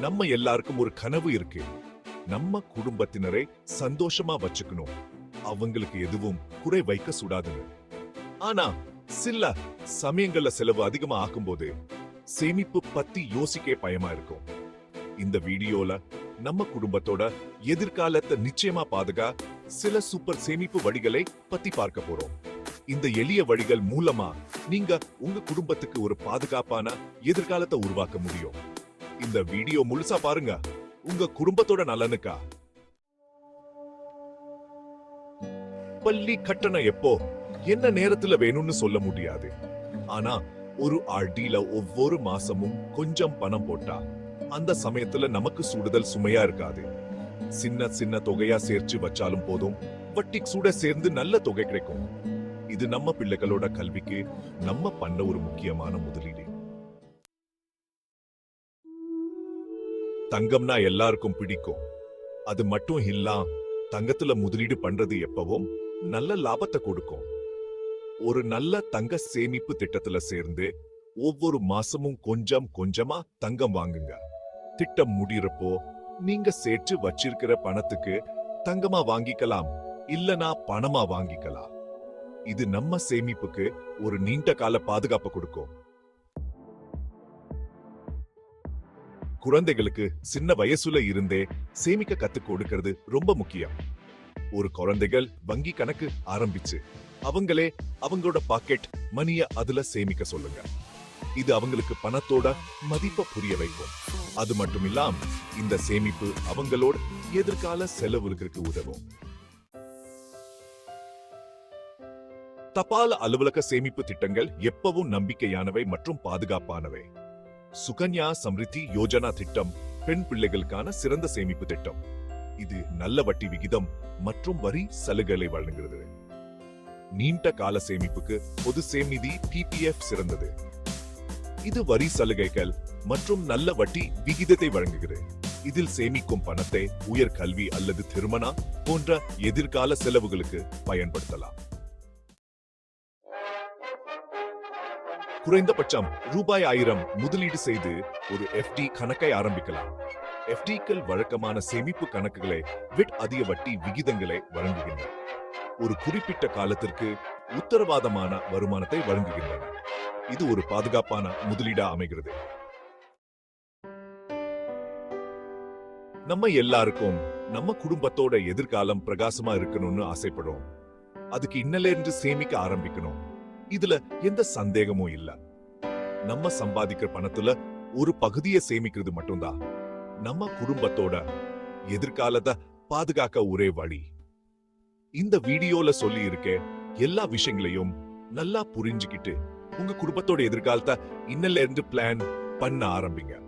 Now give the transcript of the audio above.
நம்ம எல்லாருக்கும் ஒரு கனவு இருக்கு. நம்ம குடும்பத்தினரை சந்தோஷமா வச்சுக்கணும். அவங்களுக்கு எதுவும் குறை வைக்க சுடாதுன்னு ஆனா சில சமயங்கள்ல செலவு அதிகமா ஆக்கும்போது சேமிப்பு பத்தி யோசிக்க பயமா இருக்கும். இந்த வீடியோல நம்ம குடும்பத்தோட எதிர்காலத்தை நிச்சயமா பாதுகா சில சூப்பர் சேமிப்பு வழிகளை பத்தி பார்க்க போறோம். இந்த எளிய வழிகள் மூலமா நீங்க உங்க குடும்பத்துக்கு ஒரு பாதுகாப்பான எதிர்காலத்தை உருவாக்க முடியும். இந்த வீடியோ முழுசா பாருங்க. உங்க குடும்பத்தோட நலனுக்கா பள்ளி கட்டணம் எப்போ? என்ன நேரத்துல வேணும்னு சொல்ல முடியாது. ஆனா ஒரு ஆர்டில ஒவ்வொரு மாசமும் கொஞ்சம் பணம் போட்டா அந்த சமயத்துல நமக்கு சுடுதல் சுமையா இருக்காது. சின்ன சின்ன தொகையா சேர்த்து வச்சாலும் போதும். வட்டி சூட சேர்ந்து நல்ல தொகை கிடைக்கும். இது நம்ம பிள்ளைகளோட கல்விக்கு நம்ம பண்ண ஒரு முக்கியமான முதலீடு. தங்கம்னா எல்லாருக்கும் பிடிக்கும். அது மட்டும் இல்லாம தங்கத்துல முதலீடு பண்றது எப்பவும் நல்ல லாபத்தை கொடுக்கும். ஒரு நல்ல தங்க சேமிப்பு திட்டத்துல சேர்ந்து ஒவ்வொரு மாசமும் கொஞ்சம் கொஞ்சமா தங்கம் வாங்குங்க. திட்டம் முடியறப்போ நீங்க சேர்த்து வச்சிருக்கிற பணத்துக்கு தங்கமா வாங்கிக்கலாம் இல்லனா பணமா வாங்கிக்கலாம். இது நம்ம சேமிப்புக்கு ஒரு நீண்ட கால பாதுகாப்பு கொடுக்கும். குழந்தைகளுக்கு சின்ன வயசுல இருந்தே சேமிக்க கத்து கொடுக்கிறது ரொம்ப முக்கியம். ஒரு குழந்தைகள் வங்கி கணக்கு ஆரம்பிச்சு அவங்களே அவங்களோட பாக்கெட் மணிய அதுல சேமிக்க சொல்லுங்க. இது அவங்களுக்கு பணத்தோட மதிப்பை புரிய வைக்கும். அது மட்டும் இல்லாம இந்த சேமிப்பு அவங்களோட எதிர்கால செலவுகளுக்கு உதவும். தபால் அலுவலக சேமிப்பு திட்டங்கள் எப்பவும் நம்பிக்கையானவை மற்றும் பாதுகாப்பானவை. சுகன்யா சம்ரித்தி யோஜனா திட்டம் பெண் பிள்ளைகளுக்கான சிறந்த சேமிப்பு திட்டம். இது நல்ல வட்டி விகிதம் மற்றும் வரி சலுகைகளை வழங்குகிறது. நீண்ட கால சேமிப்புக்கு பொது சேமிதி பிபிஎஃப் சிறந்தது. இது வரி சலுகைகள் மற்றும் நல்ல வட்டி விகிதத்தை வழங்குகிறது. இதில் சேமிக்கும் பணத்தை உயர் கல்வி அல்லது திருமணம் போன்ற எதிர்கால செலவுகளுக்கு பயன்படுத்தலாம். குறைந்தபட்சம் ரூபாய் ஆயிரம் முதலீடு செய்து ஒரு எஃப்டி கணக்கை ஆரம்பிக்கலாம். எஃப்டிக்கள் வழக்கமான சேமிப்பு கணக்குகளை விட் அதிக வட்டி விகிதங்களை வழங்குகின்றன. ஒரு குறிப்பிட்ட காலத்திற்கு உத்தரவாதமான வருமானத்தை வழங்குகின்றன. இது ஒரு பாதுகாப்பான முதலீடா அமைகிறது. நம்ம எல்லாருக்கும் நம்ம குடும்பத்தோட எதிர்காலம் பிரகாசமா இருக்கணும்னு ஆசைப்படுறோம். அதுக்கு இன்னல இருந்து சேமிக்க ஆரம்பிக்கணும். இதுல எந்த சந்தேகமும் இல்ல. நம்ம சம்பாதிக்கிற பணத்துல ஒரு பகுதியை சேமிக்கிறது மட்டும்தான். நம்ம குடும்பத்தோட எதிர்காலத்தை பாதுகாக்க ஒரே வழி. இந்த வீடியோல சொல்லி இருக்க எல்லா விஷயங்களையும் நல்லா புரிஞ்சுக்கிட்டு உங்க குடும்பத்தோட எதிர்காலத்தை இன்னல இருந்து பிளான் பண்ண ஆரம்பிங்க.